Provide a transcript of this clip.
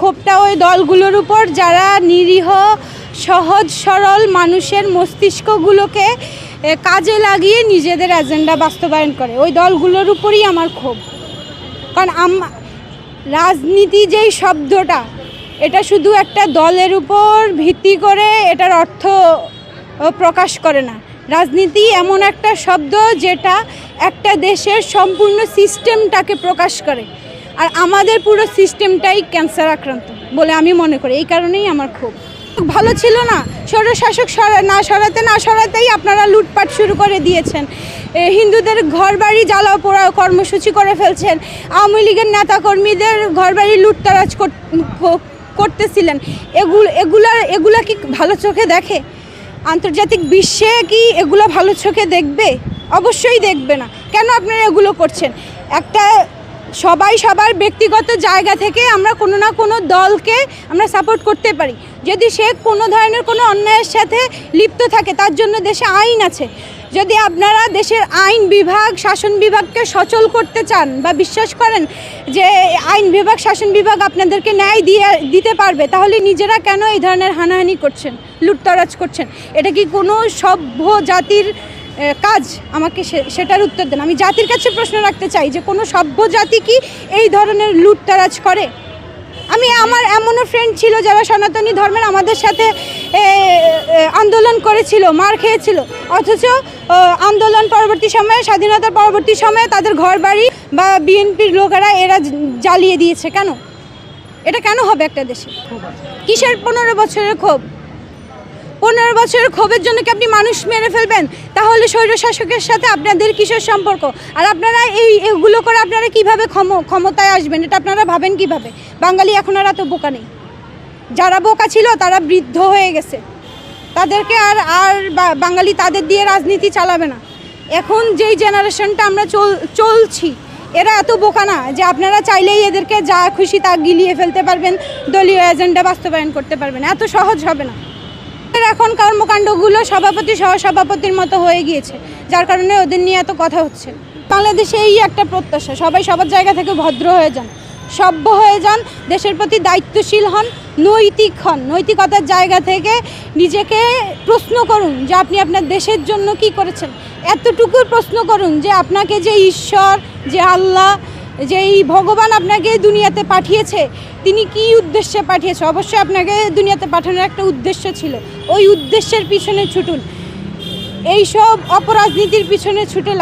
ক্ষোভটা ওই দলগুলোর উপর, যারা নিরীহ, সহজ, সরল মানুষের মস্তিষ্কগুলোকে কাজে লাগিয়ে নিজেদের এজেন্ডা বাস্তবায়ন করে। ওই দলগুলোর উপরই আমার ক্ষোভ। কারণ আম, রাজনীতি যেই শব্দটা, এটা শুধু একটা দলের উপর ভিত্তি করে এটার অর্থ প্রকাশ করে না। রাজনীতি এমন একটা শব্দ যেটা একটা দেশের সম্পূর্ণ সিস্টেমটাকে প্রকাশ করে। আর আমাদের পুরো সিস্টেমটাই ক্যান্সার আক্রান্ত বলে আমি মনে করি। এই কারণেই আমার খুব ভালো ছিল না। স্বৈরশাসক সরা না সরাতে, না সরাতেই আপনারা লুটপাট শুরু করে দিয়েছেন। হিন্দুদের ঘরবাড়ি জ্বালাও পোড়া কর্মসূচি করে ফেলছেন। আওয়ামী লীগের নেতাকর্মীদের ঘরবাড়ি লুটতারাজ কর- করতেছিলেন। এগুলো এগুলার এগুলা কি ভালো চোখে দেখে? আন্তর্জাতিক বিশ্বে কি এগুলো ভালো চোখে দেখবে? অবশ্যই দেখবে না। কেন আপনারা এগুলো করছেন? একটা সবাই সবার ব্যক্তিগত জায়গা থেকে আমরা কোনো না কোনো দলকে আমরা সাপোর্ট করতে পারি। যদি সে কোনো ধরনের কোনো অন্যায়ের সাথে লিপ্ত থাকে, তার জন্য দেশে আইন আছে। যদি আপনারা দেশের আইন বিভাগ, শাসন বিভাগকে সচল করতে চান বা বিশ্বাস করেন যে আইন বিভাগ, শাসন বিভাগ আপনাদেরকে ন্যায় দিয়ে, দিতে পারবে, তাহলে নিজেরা কেন এই ধরনের হানাহানি করছেন, লুটতরাজ করছেন? এটা কি কোনো সভ্য জাতির কাজ আমাকে সেটার উত্তর দেন। আমি জাতির কাছে প্রশ্ন রাখতে চাই যে কোনো সভ্য জাতি কি এই ধরনের লুটতরাজ করে? আমি আমার এমনও ফ্রেন্ড ছিল যারা সনাতনী ধর্মের আমাদের সাথে আন্দোলন করেছিল, মার খেয়েছিল। অথচ আন্দোলন পরবর্তী সময়ে, স্বাধীনতার পরবর্তী সময়ে তাদের ঘর বাড়ি বা বিএনপির লোকেরা এরা জ্বালিয়ে দিয়েছে। কেন? এটা কেন হবে একটা দেশে? কিসের পনেরো বছরের ক্ষোভ? পনেরো বছরের ক্ষোভের জন্য কি আপনি মানুষ মেরে ফেলবেন? তাহলে স্বৈরশাসকের সাথে আপনাদের কিসের সম্পর্ক? আর আপনারা এই, এগুলো করে আপনারা কীভাবে ক্ষম, ক্ষমতায় আসবেন? এটা আপনারা ভাবেন কীভাবে? বাঙালি এখন আর এত বোকা নেই। যারা বোকা ছিল, তারা বৃদ্ধ হয়ে গেছে। তাদেরকে আর আর বাঙালি তাদের দিয়ে রাজনীতি চালাবে না। এখন যেই জেনারেশনটা আমরা চল, চলছি, এরা এত বোকা না যে আপনারা চাইলেই এদেরকে যা খুশি তা গিলিয়ে ফেলতে পারবেন, দলীয় এজেন্ডা বাস্তবায়ন করতে পারবেন। এত সহজ হবে না। এখন কর্মকাণ্ডগুলো সভাপতি সহসভাপতির মতো হয়ে গিয়েছে, যার কারণে ওদের নিয়ে এত কথা হচ্ছে। বাংলাদেশে এই একটা প্রত্যাশা, সবাই সবার জায়গা থেকে ভদ্র হয়ে যান, সভ্য হয়ে যান, দেশের প্রতি দায়িত্বশীল হন, নৈতিক হন, নৈতিকতার জায়গা থেকে নিজেকে প্রশ্ন করুন যে আপনি আপনার দেশের জন্য কি করেছেন। এতটুকু প্রশ্ন করুন যে আপনাকে যে ঈশ্বর, যে আল্লাহ যে এই ভগবান আপনাকে দুনিয়াতে পাঠিয়েছে, তিনি কি উদ্দেশ্যে পাঠিয়েছে? অবশ্যই আপনাকে দুনিয়াতে পাঠানোর একটা উদ্দেশ্য ছিল। ওই উদ্দেশ্যের পিছনে ছুটুন। এইসব অপরাজনীতির পিছনে ছুটে